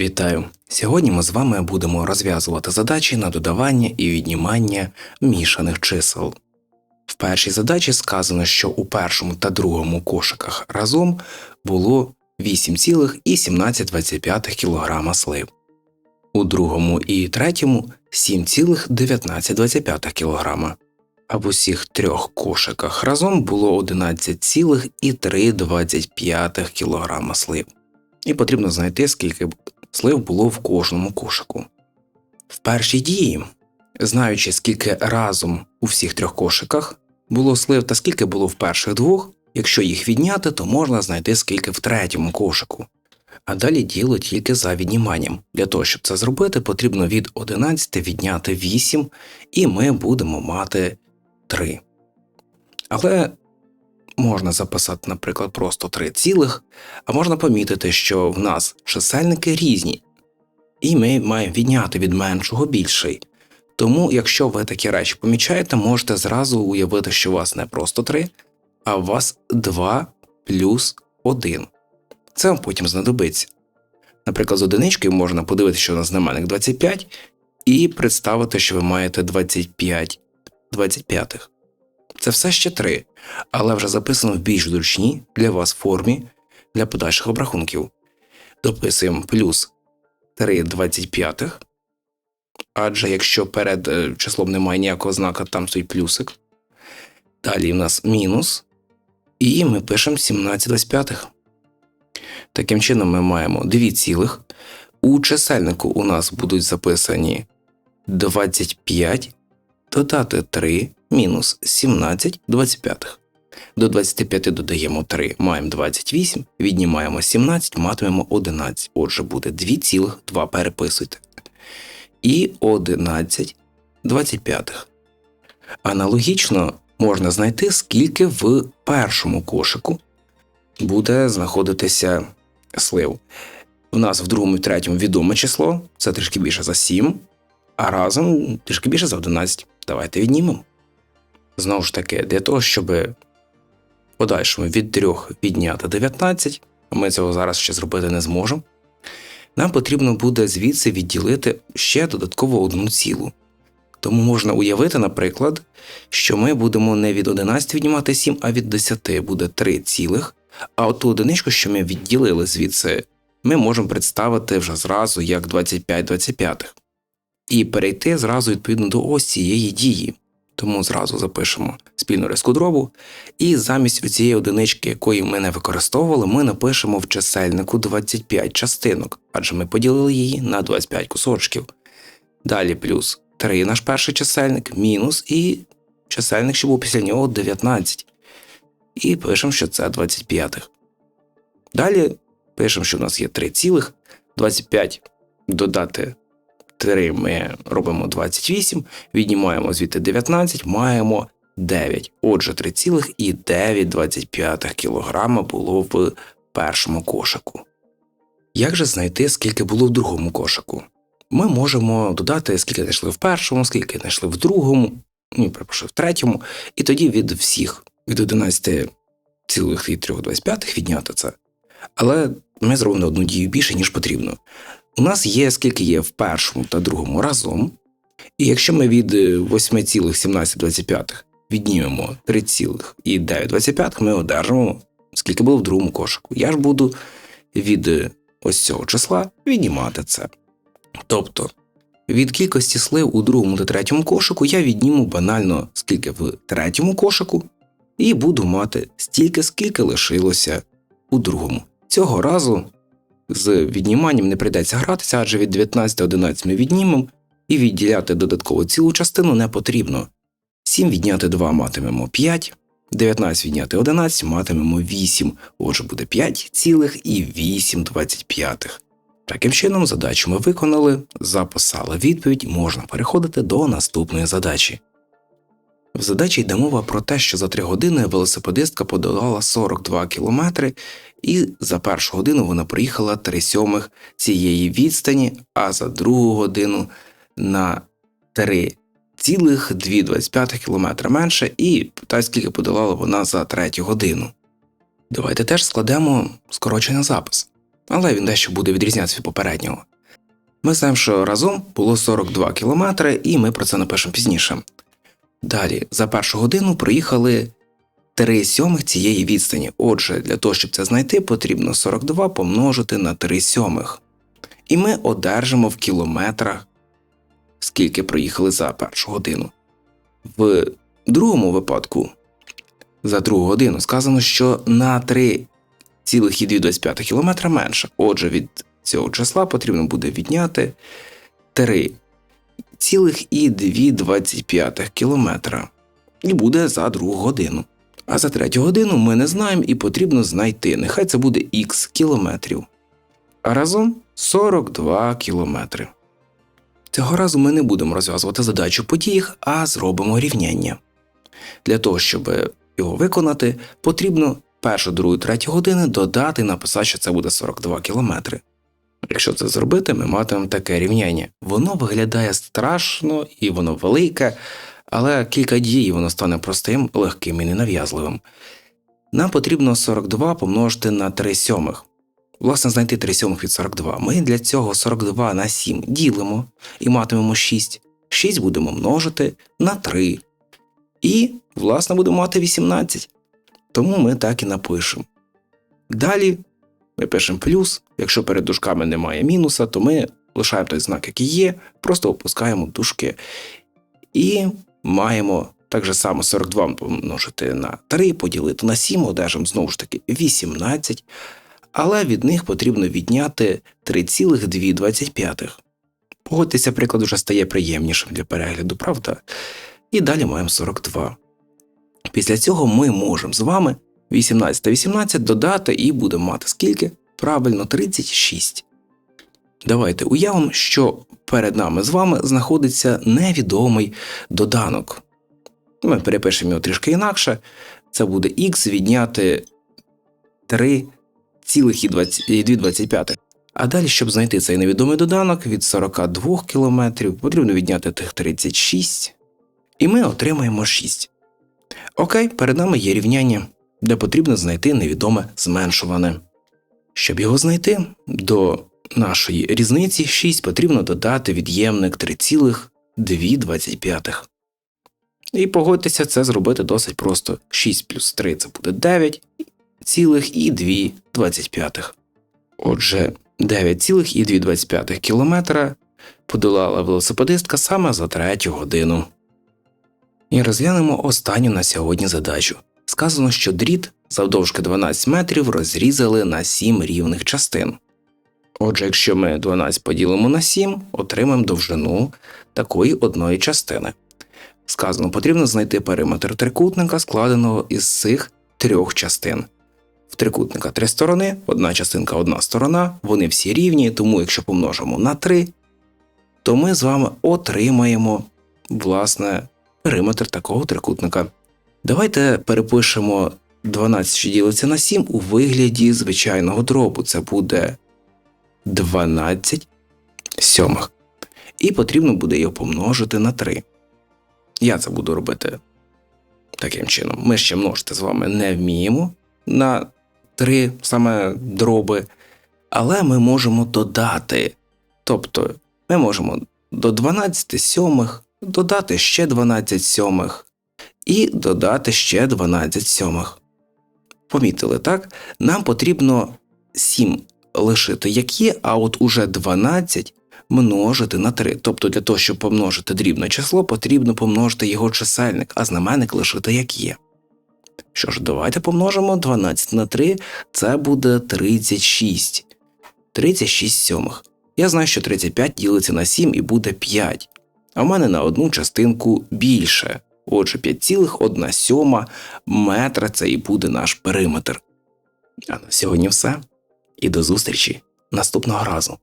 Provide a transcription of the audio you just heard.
Вітаю! Сьогодні ми з вами будемо розв'язувати задачі на додавання і віднімання мішаних чисел. В першій задачі сказано, що у першому та другому кошиках разом було 8,1725 кг слив, у другому і третьому 7,1925 кг, а в усіх трьох кошиках разом було 11,325 кг слив. І потрібно знайти, скільки слив було в кожному кошику. В першій дії, знаючи, скільки разом у всіх трьох кошиках було слив та скільки було в перших двох, якщо їх відняти, то можна знайти скільки в третьому кошику. А далі діло тільки за відніманням. Для того, щоб це зробити, потрібно від 11 відняти 8, і ми будемо мати 3. Але можна записати, наприклад, просто 3 цілих, а можна помітити, що в нас чисельники різні, і ми маємо відняти від меншого більший. Тому, якщо ви такі речі помічаєте, можете зразу уявити, що у вас не просто 3, а у вас 2 плюс 1. Це вам потім знадобиться. Наприклад, з одиничкою можна подивитися, що у нас знаменник 25, і представити, що ви маєте 25 25. Це все ще 3, але вже записано в більш зручній для вас формі для подальших обрахунків. Дописуємо плюс 3 25, адже якщо перед е, числом немає ніякого знака, там стоїть плюсик. Далі в нас мінус, і ми пишемо 17 25. Таким чином, ми маємо 2 цілих. У чисельнику у нас будуть записані 25, додати 3, мінус 17 25. До 25 додаємо 3, маємо 28, віднімаємо 17, матимемо 11. Отже, буде 2 цілих, 2 переписуйте. І 11 25. Аналогічно можна знайти, скільки в першому кошику буде знаходитися слив. У нас в другому і третьому відоме число, це трішки більше за 7, а разом трішки більше за 11. Давайте віднімемо. Знову ж таки, для того, щоб подальшому від 3 відняти 19, а ми цього зараз ще зробити не зможемо, нам потрібно буде звідси відділити ще додатково одну цілу. Тому можна уявити, наприклад, що ми будемо не від 11 віднімати 7, а від 10 буде 3 цілих, а оту одиничку, що ми відділили звідси, ми можемо представити вже зразу як 25-25 і перейти зразу відповідно до ось цієї дії. Тому зразу запишемо спільну риску дробу, і замість цієї одинички, якої ми не використовували, ми напишемо в чисельнику 25 частинок, адже ми поділили її на 25 кусочків. Далі плюс 3 наш перший чисельник, мінус і чисельник, що був після нього 19. І пишемо, що це 25. Далі пишемо, що в нас є 3 цілих, 25 додати 3 ми робимо 28, віднімаємо звідти 19, маємо 9. Отже, 3,925 кг було в першому кошику. Як же знайти, скільки було в другому кошику? Ми можемо додати, скільки знайшли в першому, скільки знайшли в другому, ну, перепрошую, в третьому, і тоді від всіх, від 11,325 відняти це. Але ми зробимо одну дію більше, ніж потрібно. У нас є скільки є в першому та другому разом. І якщо ми від 8,1725 віднімемо 3,925, ми одержимо, скільки було в другому кошику. Я ж буду від ось цього числа віднімати це. Тобто від кількості слив у другому та третьому кошику я відніму банально скільки в третьому кошику, і буду мати стільки, скільки лишилося у другому. Цього разу з відніманням не прийдеться гратися, адже від 19 11 ми віднімемо, і відділяти додатково цілу частину не потрібно. 7 відняти 2 матимемо 5, 19 відняти 11 матимемо 8, отже буде 5 цілих і 8 25. Таким чином, задачу ми виконали, записали відповідь, можна переходити до наступної задачі. В задачі йде мова про те, що за 3 години велосипедистка подолала 42 кілометри, і за першу годину вона проїхала 3 сьомих цієї відстані, а за другу годину на 3,225 км менше, і питає, скільки подолала вона за третю годину. Давайте теж складемо скорочений запис, але він дещо буде відрізнятися від попереднього. Ми знаємо, що разом було 42 кілометри, і ми про це напишемо пізніше. Далі, за першу годину проїхали 3 сьомих цієї відстані. Отже, для того, щоб це знайти, потрібно 42 помножити на 3 сьомих. І ми одержимо в кілометрах, скільки проїхали за першу годину. В другому випадку, за другу годину, сказано, що на 3,225 км менше. Отже, від цього числа потрібно буде відняти 3,225 км. І буде за другу годину. А за третю годину ми не знаємо і потрібно знайти. Нехай це буде х кілометрів. А разом 42 кілометри. Цього разу ми не будемо розв'язувати задачу по а зробимо рівняння. Для того, щоб його виконати, потрібно першу, другу, третю години додати і написати, що це буде 42 кілометри. Якщо це зробити, ми матимемо таке рівняння. Воно виглядає страшно і воно велике, але кілька дій воно стане простим, легким і ненав'язливим. Нам потрібно 42 помножити на 3 сьомих. Власне, знайти 3 сьомих від 42. Ми для цього 42 на 7 ділимо і матимемо 6. 6 будемо множити на 3. І, власне, будемо мати 18. Тому ми так і напишемо. Далі ми пишемо плюс. Якщо перед дужками немає мінуса, то ми лишаємо той знак, який є, просто опускаємо дужки. І маємо так же само 42 помножити на 3, поділити на 7, одержимо знову ж таки 18, але від них потрібно відняти 3,225. Погодьтеся, приклад вже стає приємнішим для перегляду, правда? І далі маємо 42. Після цього ми можемо з вами 18 та 18 додати і будемо мати скільки? Правильно, 36. Давайте уявимо, що перед нами з вами знаходиться невідомий доданок. Ми перепишемо його трішки інакше. Це буде х відняти 3,225. А далі, щоб знайти цей невідомий доданок від 42 км, потрібно відняти тих 36, і ми отримаємо 6. Окей, перед нами є рівняння, де потрібно знайти невідоме зменшуване. Щоб його знайти, до нашої різниці 6 потрібно додати від'ємник 3,225. І погодьтеся, це зробити досить просто. 6 плюс 3 це буде 9 цілих і 2,25. Отже, 9,225 кілометра подолала велосипедистка саме за третю годину. І розглянемо останню на сьогодні задачу. Сказано, що дріт завдовжки 12 метрів розрізали на 7 рівних частин. Отже, якщо ми 12 поділимо на 7, отримаємо довжину такої одної частини. Сказано, потрібно знайти периметр трикутника, складеного із цих трьох частин. В трикутника три сторони, одна частинка, одна сторона, вони всі рівні, тому якщо помножимо на 3, то ми з вами отримаємо власне периметр такого трикутника. Давайте перепишемо 12, що ділиться на 7 у вигляді звичайного дробу. Це буде 12 сьомих. І потрібно буде його помножити на 3. Я це буду робити таким чином. Ми ще множити з вами не вміємо на 3 саме дроби, але ми можемо додати. Тобто ми можемо до 12 сьомих додати ще 12 сьомих і додати ще 12 сьомих. Помітили, так? Нам потрібно 7 лишити як є, а от уже 12 множити на 3. Тобто для того, щоб помножити дрібне число, потрібно помножити його чисельник, а знаменник лишити як є. Що ж, давайте помножимо 12 на 3, це буде 36. 36 сьомих. Я знаю, що 35 ділиться на 7 і буде 5. А в мене на одну частинку більше. Отже, 5,1 метра це і буде наш периметр. А на сьогодні все. І до зустрічі наступного разу.